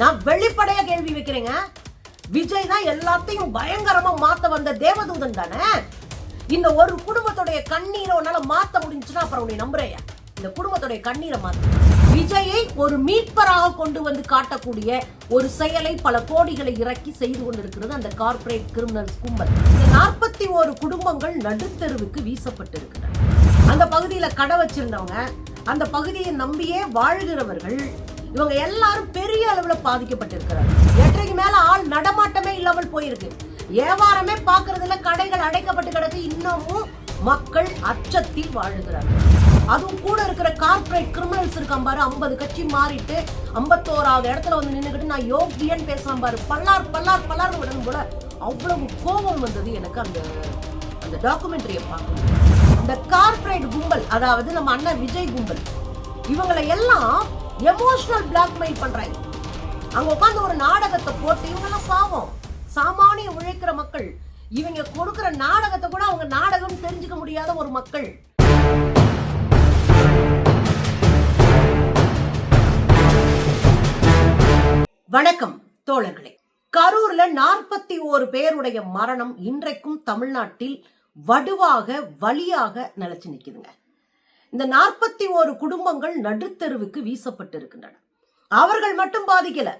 நான் வெளிப்படையா கேள்வி வைக்கிறேங்க. விஜய் தான் எல்லாத்தையும் பயங்கரமா மாத்த வந்த தேவதூதன் தானே? இந்த ஒரு குடும்பத்துடைய கண்ணீரை உன்னால மாத்த முடிஞ்சுன்னா அப்புறம் உன்னை நம்புறேன். இந்த குடும்பத்துடைய கண்ணீரை மாத்த. விஜயை ஒரு மீட்பராக கொண்டு வந்து காட்டக்கூடிய ஒரு செயலை பல கோடிகளை இறக்கி செய்து கொண்டிருக்கிறது அந்த கார்ப்பரேட் கிரிமினல்ஸ் கும்பல். நாற்பத்தி ஒரு குடும்பங்கள் நடுத்தெருவுக்கு வீசப்பட்டிருக்கின்றன. அந்த பகுதியில கடை வச்சிருந்தவங்க அந்த பகுதியை நம்பியே வாழ்கிறவர்கள் இவங்க எல்லாரும் பெரிய அளவில் பாதிக்கப்பட்டிருக்கிறாங்க. எட்டரைக்கு மேல ஆள் நடமாட்டமே இல்லாமல் போயிருக்கு. வியாபாரமே பாக்குறதுல கடைகள் அடைக்கப்பட்டு கிடக்கு. இன்னமும் மக்கள் அச்சத்தில் வாழுகிறார்கள் அதுவும் கூட இருக்கிற கார்பரேட் கிரிமினல்ஸ் இருக்கான் பாரு. ஐம்பது கட்சி மாறிட்டு ஐம்பத்தோராவது இடத்துல வந்து நின்றுக்கிட்டு நான் யோகியன் பேசுறான் பாரு. பல்லார் பல்லார் பல்லார் உடனே கூட அவ்வளவு கோபம் வந்தது எனக்கு அந்த அந்த டாக்குமெண்ட்ரியை பார்க்கணும் இந்த கார்பரேட் கும்பல் அதாவது நம்ம அண்ணன் விஜய் கும்பல் இவங்களை எல்லாம் எமோஷனல் பிளாக்மெயில் பண்றாங்க. அங்க உட்காந்து ஒரு நாடகத்தை போட்டு இவங்கெல்லாம் பாவம் சாமானிய உழைக்கிற மக்கள். இவங்க கொடுக்கிற நாடகத்தை கூட அவங்க நாடகம் தெரிஞ்சுக்க முடியாத ஒரு மக்கள். வணக்கம் தோழர்களே. கரூர்ல நாற்பத்தி ஓரு பேருடைய மரணம் இன்றைக்கும் தமிழ்நாட்டில் வடுவாக வழியாக நிலைச்சு நிக்குதுங்க. இந்த நாற்பத்தி ஓரு குடும்பங்கள் நடுத்தெருவுக்கு வீசப்பட்டு இருக்கின்றன அவர்கள் மட்டும் பாதிக்கல.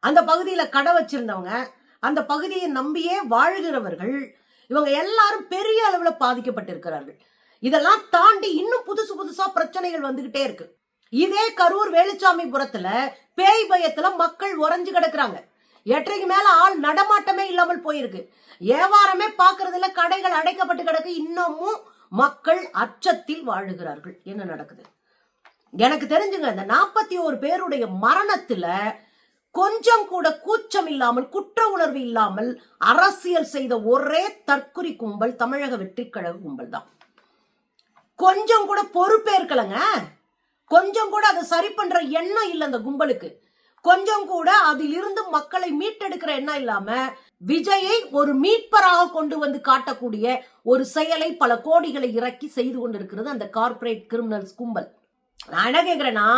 அந்த பகுதியில கடை வச்சிருந்தவங்க அந்த பகுதியை நம்பியே வாழ்கிறவர்கள் இவங்க எல்லாரும் பெரிய அளவுல பாதிக்கப்பட்டிருக்கிறார்கள். இதெல்லாம் தாண்டி இன்னும் புதுசு புதுசா பிரச்சனைகள் வந்துகிட்டே இருக்கு. இதே கரூர் வேலுச்சாமிபுரத்துல பேய் பயத்துல மக்கள் உறைஞ்சு கிடக்குறாங்க. எட்டரைக்கு மேல ஆள் நடமாட்டமே இல்லாமல் போயிருக்கு. வியாபாரமே பாக்குறதுல கடைகள் அடைக்கப்பட்டு கிடக்கு. இன்னமும் மக்கள் அச்சத்தில் வாழுகிறார்கள். என்ன நடக்குது? எனக்கு தெரிஞ்சுங்க இந்த நாற்பத்தி ஓரு பேருடைய மரணத்துல கொஞ்சம் கூட கூச்சம் இல்லாமல் குற்ற உணர்வு இல்லாமல் அரசியல் செய்த ஒரே தற்குறி கும்பல் தமிழக வெற்றி கழக கும்பல் தான். கொஞ்சம் கூட பொறுப்பேற்கலங்க. கொஞ்சம் கூட அதை சரி பண்ற எண்ணம் இல்லை அந்த கும்பலுக்கு. கொஞ்சம் கூட அதிலிருந்து மக்களை மீட்டெடுக்கிற எண்ணம் இல்லாம விஜயை ஒரு மீட்பராக கொண்டு வந்து காட்டக்கூடிய ஒரு செயலை பல கோடிகளை இறக்கி செய்து கொண்டிருக்கிறது அந்த கார்ப்பரேட் கிரிமினல்ஸ் கும்பல். நான் என்ன கேக்குறேன்னா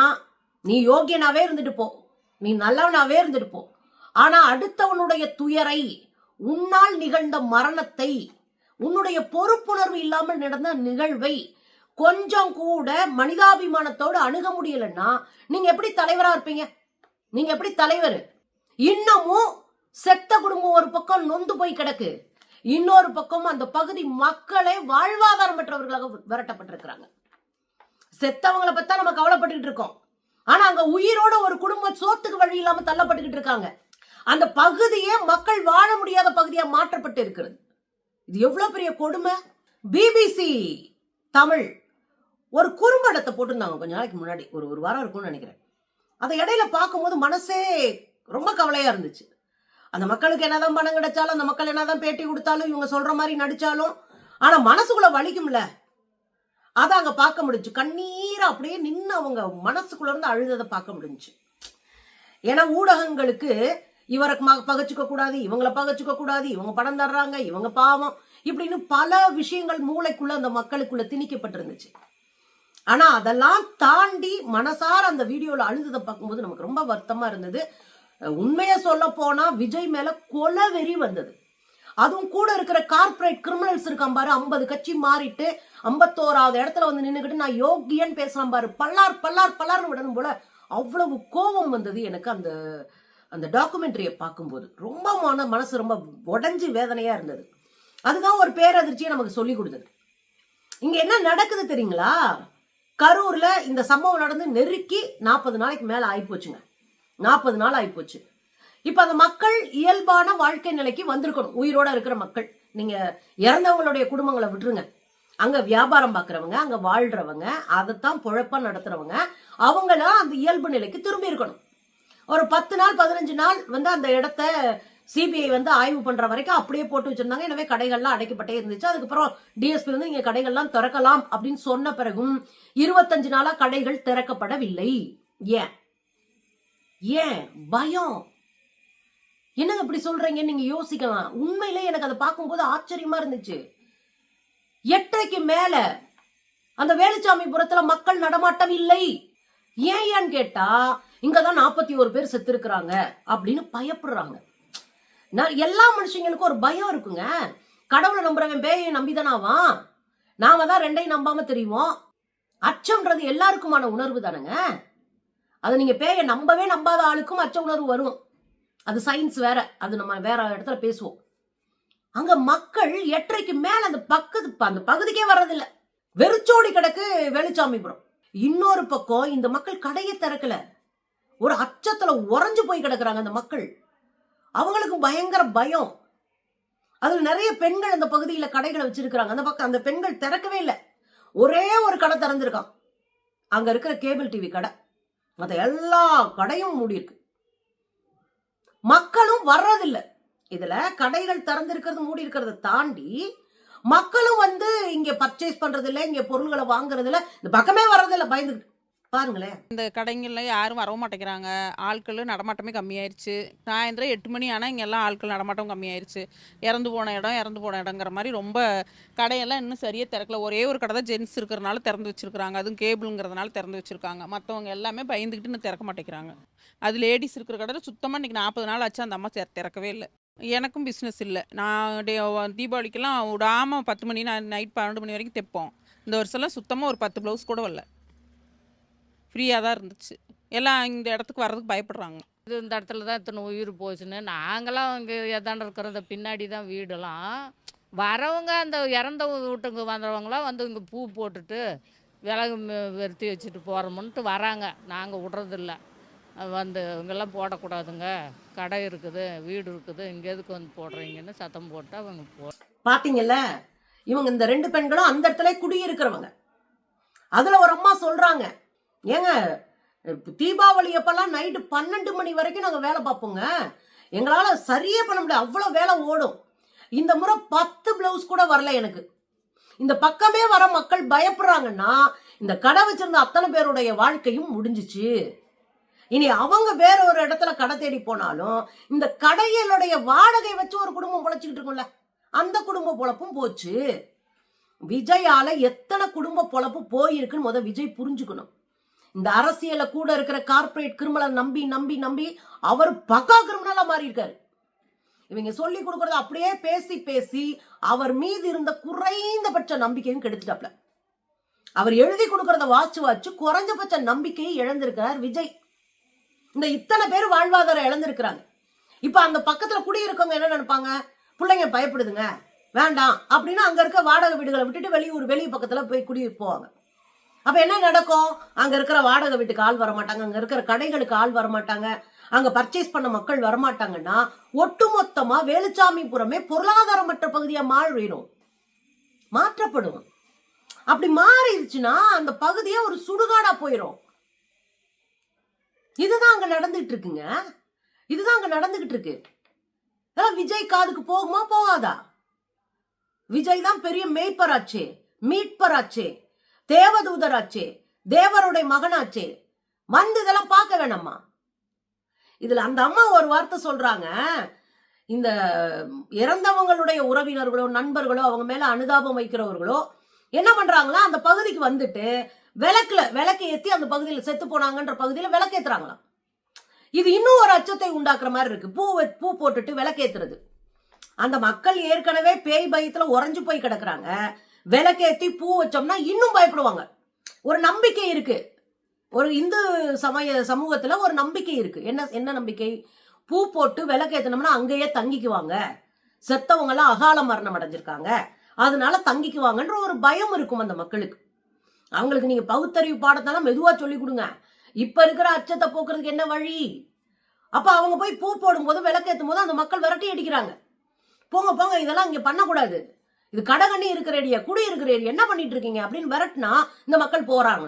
நீ யோகியனாவே இருந்துட்டு போ. நீ நல்லவனாவே இருந்துட்டு போ. ஆனா அடுத்தவனுடைய துயரை உன்னால் நிகழ்ந்த மரணத்தை உன்னுடைய பொறுப்புணர்வு இல்லாமல் நடந்த நிகழ்வை கொஞ்சம் கூட மனிதாபிமானத்தோடு அணுக முடியலன்னா நீங்க எப்படி தலைவரா இருப்பீங்க? நீங்க எப்படி தலைவர்? இன்னமும் செத்த குடும்பம் ஒரு பக்கம் நொந்து போய் கிடக்கு. இன்னொரு பக்கம் அந்த பகுதி மக்களே வாழ்வாதாரமற்றவர்களாக விரட்டப்பட்டிருக்கிறாங்க. செத்தவங்களை பார்த்தா நம்ம கவலைப்பட்டுக்கிட்டு இருக்கோம். ஆனா அங்க உயிரோட ஒரு குடும்பம் சோத்துக்கு வழி இல்லாம தள்ளப்பட்டுக்கிட்டு இருக்காங்க. அந்த பகுதியே மக்கள் வாழ முடியாத பகுதியா மாற்றப்பட்டு இருக்கிறது. இது எவ்வளவு பெரிய கொடுமை? பிபிசி தமிழ் ஒரு குறும்படத்தை போட்டிருந்தாங்க கொஞ்ச நாளைக்கு முன்னாடி. ஒரு ஒரு வாரம் இருக்கும்னு நினைக்கிறேன். அதை இடையில பார்க்கும்போது மனசே ரொம்ப கவலையா இருந்துச்சு. அந்த மக்களுக்கு என்னதான் பணம் கிடைச்சாலும் அந்த மக்கள் என்னதான் பேட்டி கொடுத்தாலும் இவங்க சொல்ற மாதிரி நடிச்சாலும் ஆனா மனசுக்குள்ள வலிக்கும்ல. அதை அங்க பார்க்க முடிஞ்சு. கண்ணீரா அப்படியே நின்று அவங்க மனசுக்குள்ள இருந்து அழுததை பார்க்க முடிஞ்சு. ஏன்னா ஊடகங்களுக்கு இவரை ம- பகைச்சுக்க கூடாது இவங்கள பகச்சுக்க கூடாது இவங்க படம் தர்றாங்க இவங்க பாவம் இப்படின்னு பல விஷயங்கள் மூளைக்குள்ள அந்த மக்களுக்குள்ள திணிக்கப்பட்டிருந்துச்சு. ஆனா அதெல்லாம் தாண்டி மனசார அந்த வீடியோல அழுததை பார்க்கும்போது நமக்கு ரொம்ப வருத்தமா இருந்தது. உண்மையை சொல்ல போனா விஜய் மேல கொலை வெறி வந்தது. அதுவும் கூட இருக்கிற கார்ப்பரேட் கிரிமினல்ஸ் இருக்கான் பாரு ஐம்பது கட்சி மாறிட்டு ஐம்பத்தோராவது இடத்துல வந்து நின்றுக்கிட்டு நான் யோகியன் பேசலாம் பாரு. பல்லார் பல்லார் பல்லார்னு விடணும் போல அவ்வளவு கோபம் வந்தது எனக்கு அந்த அந்த டாக்குமெண்ட்ரியை பார்க்கும்போது. ரொம்ப மன மனசு ரொம்ப உடஞ்சி வேதனையா இருந்தது. அதுதான் ஒரு பேரதிர்ச்சியை நமக்கு சொல்லி கொடுத்தது. இங்க என்ன நடக்குது தெரியுங்களா? கரூர்ல இந்த சம்பவம் நடந்து நெருக்கி நாற்பது நாளைக்கு மேல போச்சுங்க நாற்பது நாள் ஆகிப்போச்சு இப்ப அந்த மக்கள் இயல்பான வாழ்க்கை நிலைக்கு வந்திருக்கணும். உயிரோட இருக்கிற மக்கள். நீங்க இறந்தவங்களுடைய குடும்பங்களை விட்டுருங்க. அங்க வியாபாரம் பாக்குறவங்க அங்க வாழ்றவங்க அதைத்தான் பொழப்பா நடத்துறவங்க அவங்களாம் அந்த இயல்பு நிலைக்கு திரும்பி இருக்கணும். ஒரு பத்து நாள் பதினஞ்சு நாள் வந்து அந்த இடத்த சிபிஐ வந்து ஆய்வு பண்ற வரைக்கும் அப்படியே போட்டு வச்சிருந்தாங்க. எனவே கடைகள்லாம் அடைக்கப்பட்டே இருந்துச்சு. அதுக்கப்புறம் டிஎஸ்பி வந்து நீங்க கடைகள்லாம் திறக்கலாம் அப்படின்னு சொன்ன பிறகும் இருபத்தஞ்சு நாளா கடைகள் திறக்கப்படவில்லை. ஏன்? ஏன்? பயம். என்னங்க இப்படி சொல்றீங்க? நீங்க யோசிக்கலாம். உண்மையிலே எனக்கு அதை பார்க்கும்போது ஆச்சரியமா இருந்துச்சு. எட்டரைக்கு மேல அந்த வேலுச்சாமிபுரத்துல மக்கள் நடமாட்டம் இல்லை. ஏன் ஏன்னு கேட்டா இங்கதான் நாற்பத்தி ஒரு பேர் செத்துருக்குறாங்க அப்படின்னு பயப்படுறாங்க. நான் எல்லா மனுஷங்களுக்கும் ஒரு பயம் இருக்குங்க. கடவுளை நம்புறவன் பேயை நம்பிதானாவான். நாம தான் ரெண்டையும் நம்பாம தெரியுவோம் அச்சம்ன்றது எல்லாருக்குமான உணர்வு தானேங்க. அது நீங்கள் பேயை நம்பவே நம்பாத ஆளுக்கும் அச்ச உணர்வு வரும். அது சயின்ஸ் வேற. அது நம்ம வேற இடத்துல பேசுவோம். அங்க மக்கள் எட்டரைக்கு மேல அந்த பக்கத்து அந்த பகுதிக்கே வர்றதில்ல. வெறிச்சோடி கிடக்கு வெளிச்சாமிபுரம் இன்னொரு பக்கம் இந்த மக்கள் கடையை திறக்கல. ஒரு அச்சத்துல உறைஞ்சு போய் கிடக்குறாங்க அந்த மக்கள். அவங்களுக்கு பயங்கர பயம். அதுல நிறைய பெண்கள் அந்த பகுதியில கடைகளை வச்சிருக்கிறாங்க. அந்த பக்கம் அந்த பெண்கள் திறக்கவே இல்லை. ஒரே ஒரு கடை திறந்திருக்கான். அங்க இருக்கிற கேபிள் டிவி கடை. மற்ற எல்லா கடையும் மூடியிருக்கு. மக்களும் வர்றதில்லை. இதுல கடைகள் திறந்திருக்கிறது மூடி இருக்கிறத தாண்டி மக்களும் வந்து இங்க பர்ச்சேஸ் பண்றது இங்கே இங்க பொருள்களை வாங்குறதில்ல. இந்த பக்கமே வர்றதில்ல பயந்துக்கிட்டு பாருங்களேன். இந்த கடைங்கள்ல யாரும் வரவும் மாட்டேங்கிறாங்க. ஆட்கள் நடமாட்டமே கம்மியாயிருச்சு. சாயந்தரம் எட்டு மணி ஆனால் இங்கே எல்லாம் ஆட்கள் நடமாட்டம் கம்மியாயிருச்சு. இறந்து போன இடம் இறந்து போன இடங்கிற மாதிரி ரொம்ப கடையெல்லாம் இன்னும் சரியாக திறக்கல. ஒரே ஒரு கடை தான் ஜென்ஸ் இருக்கிறனால திறந்து வச்சிருக்கிறாங்க. அதுவும் கேபிளுங்கிறதுனால திறந்து வச்சிருக்காங்க. மற்றவங்க எல்லாமே பயந்துக்கிட்டு இன்னும் திறக்க மாட்டேங்கிறாங்க. அது லேடிஸ் இருக்கிற கடையில் சுத்தமாக இன்றைக்கி நாற்பது நாள் ஆச்சு. அந்த அம்மா திறக்கவே இல்லை. எனக்கும் பிஸ்னஸ் இல்லை. நான் தீபாவளிக்கெல்லாம் விடாமல் பத்து மணி நைட் பன்னெண்டு மணி வரைக்கும் தைப்போம். இந்த வருஷம்லாம் சுத்தமாக ஒரு பத்து ப்ளவுஸ் கூட வரல. ஃப்ரீயாக தான் இருந்துச்சு. எல்லாம் இந்த இடத்துக்கு வர்றதுக்கு பயப்படுறாங்க. இது இந்த இடத்துல தான் இத்தனை உயிர் போச்சுன்னு நாங்களாம் இங்கே எதாண்ட இருக்கிற இந்த பின்னாடி தான் வீடெல்லாம். வரவங்க அந்த இறந்த வீட்டுக்கு வந்தவங்களாம் வந்து இங்கே பூ போட்டுட்டு விறகு ம- வெறுத்தி வச்சுட்டு போகிறோமுன்ட்டு வராங்க. நாங்கள் விட்றதில்ல. வந்து இங்கெல்லாம் போடக்கூடாதுங்க. கடை இருக்குது வீடு இருக்குது. இங்கே எதுக்கு வந்து போடுறீங்கன்னு சத்தம் போட்டு அவங்க போ பாத்தீங்கல்ல? இவங்க இந்த ரெண்டு பெண்களும் அந்த இடத்துல குடியிருக்கிறவங்க. அதுல ஒரு அம்மா சொல்றாங்க ஏங்க தீபாவளி அப்பெல்லாம் நைட்டு பன்னெண்டு மணி வரைக்கும் நாங்கள் வேலை பார்ப்போங்க. எங்களால் சரியே பண்ண முடியாது அவ்வளோ வேலை ஓடும். இந்த முறை பத்து பிளவுஸ் கூட வரல எனக்கு. இந்த பக்கமே வர மக்கள் பயப்படுறாங்கன்னா இந்த கடை வச்சிருந்த அத்தனை பேருடைய வாழ்க்கையும் முடிஞ்சிச்சு. இனி அவங்க வேற ஒரு இடத்துல கடை தேடி போனாலும் இந்த கடைகளுடைய வாடகை வச்சு ஒரு குடும்பம் பொழைச்சிக்கிட்டு இருக்கும்ல அந்த குடும்ப பொழப்பும் போச்சு. விஜயால எத்தனை குடும்ப பொழப்பு போயிருக்குன்னு முத விஜய் புரிஞ்சுக்கணும். இந்த அரசியல கூட இருக்கிற கார்ப்பரேட் கிரிமினலை நம்பி நம்பி நம்பி அவர் பக்கா கிரிமினலா மாறி இருக்காரு இவங்க சொல்லி கொடுக்கறது அப்படியே பேசி பேசி அவர் மீது இருந்த குறைந்தபட்ச நம்பிக்கையும் கெடுத்துட்டாப்ல. அவர் எழுதி கொடுக்கறத வாச்சு வாச்சு குறைஞ்சபட்ச நம்பிக்கையை இழந்திருக்கிறார் விஜய். இந்த இத்தனை பேர் வாழ்வாதாரம் இழந்திருக்கிறாங்க. இப்ப அந்த பக்கத்துல குடியிருக்கவங்க என்ன நினைப்பாங்க? பிள்ளைங்க பயப்படுதுங்க. வேண்டாம். அப்படின்னு அங்க இருக்க வாடகை வீடுகளை விட்டுட்டு வெளியூர் வெளி பக்கத்துல போய் குடி போவாங்க. அப்ப என்ன நடக்கும்? அங்க இருக்கிற வாடகை வீட்டுக்கு ஆள் வர மாட்டாங்க அங்க இருக்கிற கடைகளுக்கு ஆள் வர மாட்டாங்க அங்க பர்ச்சேஸ் பண்ண மக்கள் வரமாட்டாங்கன்னா ஒட்டுமொத்தமா வேலுச்சாமிபுரமே பொருளாதாரமற்ற பகுதியா மாறிடும். மாற்றப்படும் அப்படி மாறிடுச்சுன்னா அந்த பகுதியே ஒரு சுடுகாடா போயிடும் இதுதான் அங்க நடந்துட்டு இருக்குங்க இதுதான் அங்க நடந்துகிட்டு இருக்கு விஜய் காதுக்கு போகுமா போகாதா? விஜய் தான் பெரிய மேய்ப்பராச்சே மீட்பராச்சே. தேவதூதராச்சே தேவருடைய மகனாச்சே. வந்து இதெல்லாம் பார்க்க வேணாம்மா. இதுல அந்த அம்மா ஒரு வார்த்தை சொல்றாங்க. இந்த இறந்தவங்களுடைய உறவினர்களோ நண்பர்களோ அவங்க மேல அனுதாபம் வைக்கிறவர்களோ என்ன பண்றாங்களா அந்த பகுதிக்கு வந்துட்டு விளக்குல விளக்கு ஏத்தி அந்த பகுதியில செத்து போனாங்கன்ற பகுதியில விளக்கேத்துறாங்களாம். இது இன்னும் ஒரு அச்சத்தை உண்டாக்குற மாதிரி இருக்கு. பூ பூ போட்டுட்டு விளக்கேத்துறது. அந்த மக்கள் ஏற்கனவே பேய் பயத்துல உறைஞ்சு போய் கிடக்குறாங்க. விளக்கேற்றி பூ வச்சோம்னா இன்னும் பயப்படுவாங்க. ஒரு நம்பிக்கை இருக்கு. ஒரு இந்து சமய சமூகத்துல ஒரு நம்பிக்கை இருக்கு. என்ன என்ன நம்பிக்கை? பூ போட்டு விளக்கேத்தினோம்னா அங்கேயே தங்கிக்குவாங்க. செத்தவங்க எல்லாம் அகால மரணம் அடைஞ்சிருக்காங்க. அதனால தங்கிக்குவாங்கன்ற ஒரு பயம் இருக்கும் அந்த மக்களுக்கு. அவங்களுக்கு நீங்க பகுத்தறிவு பாடத்தெல்லாம் மெதுவா சொல்லி கொடுங்க. இப்ப இருக்கிற அச்சத்தை போக்குறதுக்கு என்ன வழி? அப்ப அவங்க போய் பூ போடும்போது விளக்கேத்தும் போது அந்த மக்கள் விரட்டி அடிக்கிறாங்க. போங்க போங்க இதெல்லாம் இங்க பண்ணக்கூடாது. இது கடகண்ணி இருக்கிற ஏரியா குடி இருக்கிற ஏரியா என்ன பண்ணிட்டு இருக்கீங்க அப்படின்னு விரட்டினா இந்த மக்கள் போறாங்க.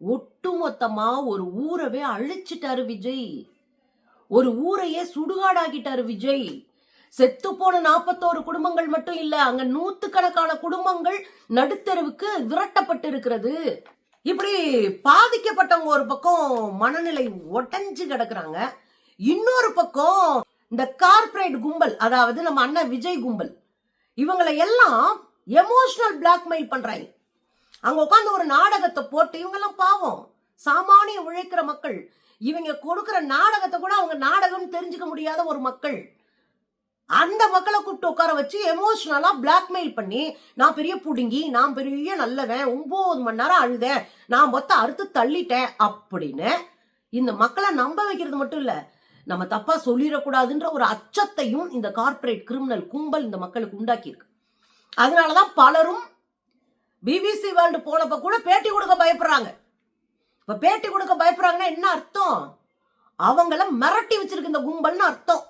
ஒட்டுமொத்தமா ஒரு ஊரவே அழிச்சிட்டாரு விஜய். ஒரு ஊரையே சுடுகாடாக்கிட்டாரு விஜய். செத்து போன நாற்பத்தோரு குடும்பங்கள் மட்டும் இல்ல அங்க நூத்துக்கணக்கான குடும்பங்கள் நடுத்தெருவுக்கு விரட்டப்பட்டு இருக்கிறது இப்படி பாதிக்கப்பட்டவங்க ஒரு பக்கம் மனநிலை ஒட்டஞ்சு கிடக்குறாங்க. இன்னொரு பக்கம் இந்த கார்பரேட் கும்பல் அதாவது நம்ம அண்ணன் விஜய் கும்பல் இவங்களை எல்லாம் எமோஷனல் பிளாக்மெயில் பண்றாங்க அங்க உட்காந்து ஒரு நாடகத்தை போட்டு இவங்கெல்லாம் பாவம். சாமானிய உழைக்கிற மக்கள். இவங்க கொடுக்கிற நாடகத்தை கூட அவங்க நாடகம் தெரிஞ்சுக்க முடியாத ஒரு மக்கள். அந்த மக்களை கூப்பிட்டு உட்கார வச்சு எமோஷனலா பிளாக்மெயில் பண்ணி நான் பெரிய புடுங்கி நான் பெரிய நல்லவன் ஒன்பது மணி நேரம் அழுதேன் நான் மொத்த அறுத்து தள்ளிட்டேன் அப்படின்னு இந்த மக்களை நம்ப வைக்கிறது மட்டும் இல்லை நம்ம தப்பா சொல்லிடக்கூடாதுன்ற ஒரு அச்சத்தையும் இந்த கார்ப்பரேட் கிரிமினல் கும்பல் இந்த மக்களுக்கு உண்டாக்கியிருக்கு. அதனாலதான் பலரும் பிபிசி வேர்ல்டு போனப்ப கூட பேட்டி கொடுக்க பயப்படுறாங்க. இப்ப பேட்டி கொடுக்க பயப்படுறாங்கன்னா என்ன அர்த்தம்? அவங்கள மிரட்டி வச்சிருக்கு இந்த கும்பல்னு அர்த்தம்.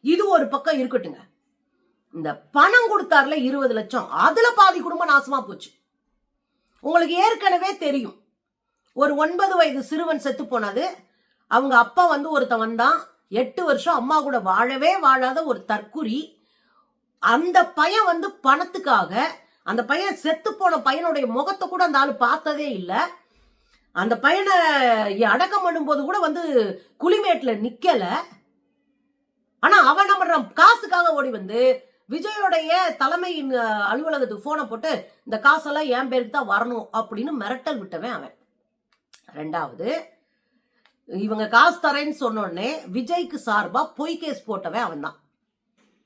இது ஒரு பக்கம் இருக்கட்டுங்க. இந்த பணம் கொடுத்தாருல இருபது லட்சம். அதுல பாதி குடும்பம் நாசமா போச்சு. உங்களுக்கு ஏற்கனவே தெரியும். ஒரு ஒன்பது வயது சிறுவன் செத்து போனது. அவங்க அப்பா வந்து ஒருத்தன் வந்தான் எட்டு வருஷம் அம்மா கூட வாழவே வாழாத ஒரு தற்குறி. அந்த பையன் வந்து பணத்துக்காக அந்த பையன் செத்து போன பையனுடைய முகத்தை கூட அந்த ஆள் பார்த்ததே இல்லை. அந்த பையனை அடக்கம் பண்ணும்போது கூட வந்து குளிமேட்ல நிக்கல. ஆனா அவன் நம்ம காசுக்காக ஓடி வந்து விஜயோடைய தலைமையின் அலுவலகத்துக்கு போனை போட்டு இந்த காசெல்லாம் என் பேருக்கு தான் வரணும் அப்படின்னு மிரட்டல் விட்டவன் அவன். ரெண்டாவது இவங்க காசு தரேன்னு சொன்னோடனே விஜய்க்கு சார்பா பொய் கேஸ் போட்டவன் அவன் தான்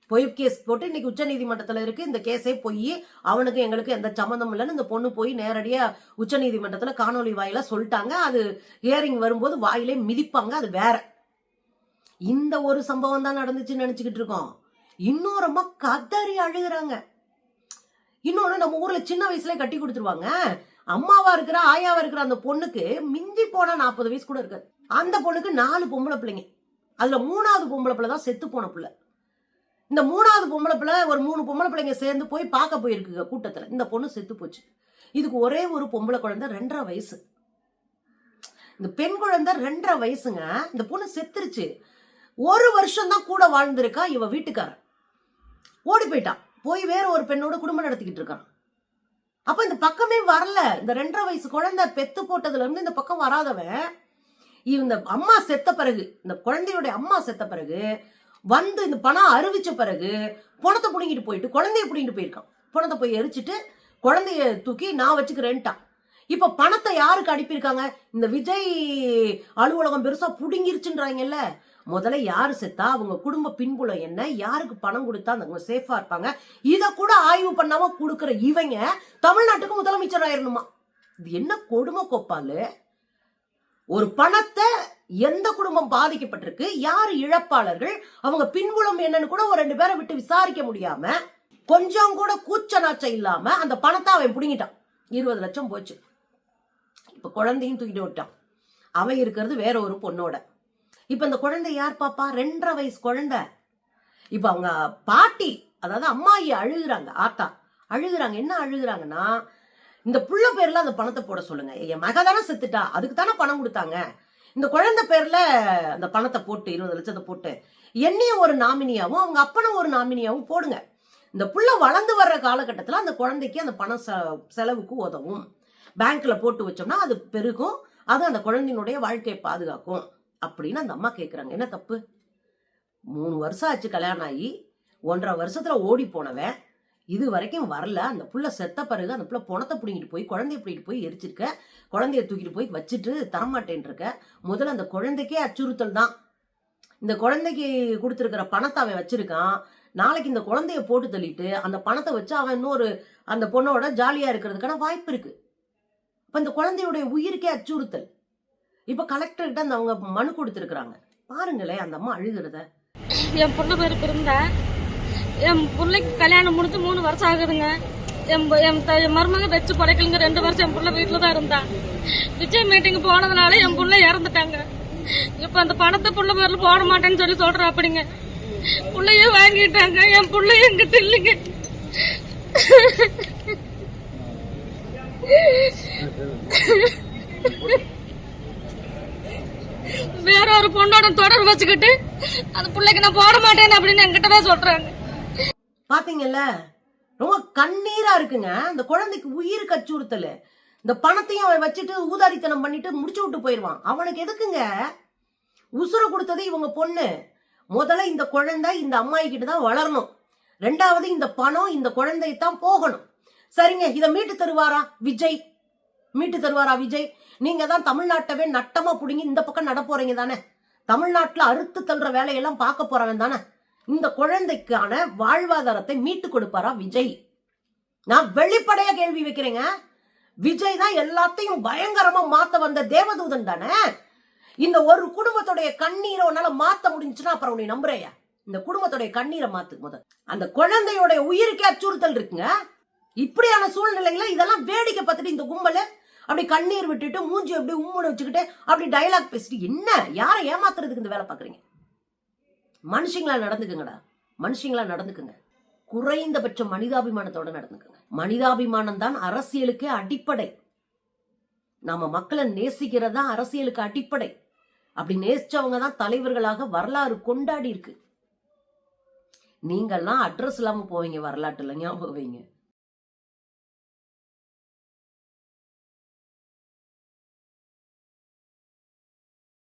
பொய் கேஸ் போட்டு இன்னைக்கு உச்ச நீதிமன்றத்துல இருக்கு. இந்த கேஸே போய். அவனுக்கு எங்களுக்கு எந்த சம்மந்தம் இல்லைன்னு இந்த பொண்ணு போய் நேரடியா உச்ச நீதிமன்றத்துல காணொலி வாயில சொல்லிட்டாங்க. அது ஹியரிங் வரும்போது வாயிலே மிதிப்பாங்க. அது வேற. இந்த ஒரு சம்பவம் தான் நடந்துச்சுன்னு நினைச்சுக்கிட்டு இருக்கோம். இன்னொரு ரொம்ப கதறி அழுகுறாங்க. இன்னொன்னு நம்ம ஊர்ல சின்ன வயசுல கட்டி கொடுத்துருவாங்க. அம்மாவா இருக்கிற ஆயாவா இருக்கிற அந்த பொண்ணுக்கு மிஞ்சி போனா நாற்பது வயசு கூட இருக்காது. அந்த பொண்ணுக்கு நாலு பொம்பளை பிள்ளைங்க. அதுல மூணாவது பொம்பளை பிள்ளை தான் செத்து போன பிள்ளை. இந்த மூணாவது பொம்பளை பிள்ளை ஒரு மூணு பொம்பளை பிள்ளைங்க சேர்ந்து போய் பார்க்க போயிருக்குங்க கூட்டத்துல. இந்த பொண்ணு செத்து போச்சு. இதுக்கு ஒரே ஒரு பொம்பளை குழந்தை ரெண்டரை வயசு. இந்த பெண் குழந்தை ரெண்டரை வயசுங்க. இந்த பொண்ணு செத்துருச்சு. ஒரு வருஷம் தான் கூட வாழ்ந்திருக்கா இவ வீட்டுக்காரன். ஓடி போயிட்டான் போய் வேற ஒரு பெண்ணோட குடும்பம் நடத்திக்கிட்டு இருக்கான். அப்ப இந்த பக்கமே வரல. இந்த ரெண்டரை வயசு குழந்தை பெத்து போட்டதுல இருந்து இந்த பக்கம் வராதவன் இந்த அம்மா செத்த பிறகு இந்த குழந்தையுடைய அம்மா செத்த பிறகு வந்து இந்த பணம் அறிவிச்ச பிறகு பணத்தை பிடிங்கிட்டு போயிட்டு குழந்தைய பிடிங்கிட்டு போயிருக்கான். பணத்தை போய் எரிச்சிட்டு குழந்தைய தூக்கி நான் வச்சுக்கிறேன்ட்டான். இப்ப பணத்தை யாருக்கு அனுப்பியிருக்காங்க? இந்த விஜய் அலுவலகம் பெருசா புடுங்கிருச்சுன்றாங்கல்ல. முதல்ல யாரு செத்தா? அவங்க குடும்ப பின்புலம் என்ன? யாருக்கு பணம் கொடுத்தா அவங்க சேஃபா இருப்பாங்க? இத கூட ஆய்வு பண்ணாம கொடுக்குற இவங்க தமிழ்நாட்டுக்கு முதலமைச்சர் ஆயிரணுமா? இது என்ன கொடுமை கோப்பாலு ஒரு பணத்தை எந்த குடும்பம் பாதிக்கப்பட்டிருக்கு? யார் இழப்பாளர்கள்? அவங்க பின்புலம் என்னன்னு கூட ஒரு ரெண்டு பேரை விட்டு விசாரிக்க முடியாம கொஞ்சம் கூட கூச்ச நாச்சம் இல்லாம அந்த பணத்தை அவன் பிடுங்கிட்டான். இருபது லட்சம் போச்சு. இப்போ குழந்தையும் தூக்கிட்டு விட்டான் அவன் இருக்கிறது வேற ஒரு பொண்ணோட. இப்போ இந்த குழந்தை யார் பாப்பா? ரெண்டரை வயசு குழந்தை. இப்போ அவங்க பாட்டி அதாவது அம்மாயி அழுகுறாங்க ஆத்தா. அழுகுறாங்க. என்ன அழுகுறாங்கன்னா இந்த புள்ள பேர்ல அந்த பணத்தை போட சொல்லுங்க. என் மக தானே செத்துட்டா. அதுக்கு தானே பணம் கொடுத்தாங்க. இந்த குழந்தை பேர்ல அந்த பணத்தை போட்டு இருபது லட்சத்தை போட்டு என்னையும் ஒரு நாமினியாவும் அவங்க அப்பனும் ஒரு நாமினியாவும் போடுங்க. இந்த புள்ள வளர்ந்து வர்ற காலகட்டத்தில் அந்த குழந்தைக்கு அந்த பணம் செ- செலவுக்கு உதவும். பேங்க்ல போட்டு வச்சோம்னா அது பெருகும். அது அந்த குழந்தையினுடைய வாழ்க்கையை பாதுகாக்கும். அப்படின்னு அந்த அம்மா கேட்குறாங்க என்ன தப்பு? மூணு வருஷம் ஆச்சு கல்யாணம் ஆகி. ஒன்றரை வருஷத்துல ஓடி போனவன். இது வரைக்கும் வரல. அந்த புள்ள செத்த பிறகு அந்த புள்ள பணத்தை பிடிங்கிட்டு போய் குழந்தைய பிடிக்கிட்டு போய் எரிச்சிருக்க. குழந்தைய தூக்கிட்டு போய் வச்சுட்டு தரமாட்டேன் இருக்க. முதல்ல அந்த குழந்தைக்கே அச்சுறுத்தல் தான். இந்த குழந்தைக்கு கொடுத்துருக்கிற பணத்தை அவன் வச்சிருக்கான். நாளைக்கு இந்த குழந்தைய போட்டு தள்ளிட்டு அந்த பணத்தை வச்சு அவன் இன்னொரு அந்த பொண்ணோட ஜாலியா இருக்கிறதுக்கான வாய்ப்பு இருக்கு. இப்போ இந்த குழந்தையுடைய உயிருக்கே அச்சுறுத்தல். இப்போ கலெக்டர்கிட்ட அந்த அவங்க மனு கொடுத்துருக்குறாங்க. பாருங்களேன் அந்த அம்மா அழுகிறத. என் பொண்ணு பேர் பிறந்தா என் பிள்ளைக்கு கல்யாணம் முடிஞ்சு மூணு வருஷம் ஆகுதுங்க. என் என் த- என் மருமக வச்சு படைக்கலுங்க. ரெண்டு வருஷம் என் பிள்ளை வீட்டில் தான் இருந்தான் விஜய் மீட்டிங் போனதுனால என் பிள்ளை இறந்துட்டாங்க. இப்ப அந்த பணத்தை புள்ள பேர்ல போட மாட்டேன்னு சொல்லி சொல்றா அப்படிங்க புள்ளையே வாங்கிட்டாங்க. என் புள்ள என்கிட்ட இல்லைங்க. வேற ஒரு பொண்ணோட தொடர்பு வச்சுக்கிட்டு அந்த பிள்ளைக்கு நான் போட மாட்டேன் அப்படின்னு என்கிட்ட தான் சொல்றாங்க. பாத்தீங்கல்ல ரொம்ப கண்ணீரா இருக்குங்க. அந்த குழந்தைக்கு உயிர் அச்சுறுத்தல் இந்த பணத்தையும் அவன் வச்சுட்டு ஊதாரித்தனம் பண்ணிட்டு முடிச்சு விட்டு போயிடுவான் அவனுக்கு எதுக்குங்க? உசுரை கொடுத்தது இவங்க பொண்ணு. முதல்ல இந்த குழந்தை இந்த அம்மாயி கிட்ட தான் வளரணும். ரெண்டாவது இந்த பணம் இந்த குழந்தையை தான் போகணும். சரிங்க இதை மீட்டு தருவாரா விஜய்? மீட்டு தருவாரா விஜய்? நீங்க தான் தமிழ்நாட்டவே நட்டமா புடுங்கி இந்த பக்கம் நட போறீங்க தானே? தமிழ்நாட்டுல அறுத்து தள்ளுற வேலையெல்லாம் பார்க்க போறவன் தானே? இந்த குழந்தைக்கான வாழ்வாதாரத்தை மீட்டு கொடுப்பாரா விஜய்? நான் வெளிப்படைய கேள்வி வைக்கிறேங்க. விஜய் தான் எல்லாத்தையும் பயங்கரமா மாத்த வந்த தேவதூதன் தானே? இந்த ஒரு குடும்பத்துடைய கண்ணீரை உன்னால மாத்த முடிஞ்சுன்னா அப்புறம் உன்னை நம்புறையா இந்த குடும்பத்துடைய கண்ணீரை மாத்து முதல். அந்த குழந்தையோட உயிருக்கே அச்சுறுத்தல் இருக்குங்க. இப்படியான சூழ்நிலையில இதெல்லாம் வேடிக்கை பார்த்துட்டு இந்த கும்பல அப்படி கண்ணீர் விட்டுட்டு மூஞ்சி அப்படி உம்முன்னு வச்சுக்கிட்டு அப்படி டைலாக் பேசிட்டு என்ன? யாரை ஏமாத்துறதுக்கு இந்த வேலை பாக்குறீங்க மனுஷங்களா நடந்துக்குங்கடா. மனுஷங்களா நடந்துக்குங்க. குறைந்தபட்ச மனிதாபிமானத்தோட நடந்துக்குங்க. மனிதாபிமானம் தான் அரசியலுக்கே அடிப்படை. நாம மக்களை நேசிக்கிறதா அரசியலுக்கு அடிப்படை. அப்படி நேசிச்சவங்க தான் தலைவர்களாக வரலாறு கொண்டாடி இருக்கு. நீங்கள்லாம் அட்ரஸ் இல்லாம போவீங்க வரலாற்றுல ஞாபகம் வைங்க.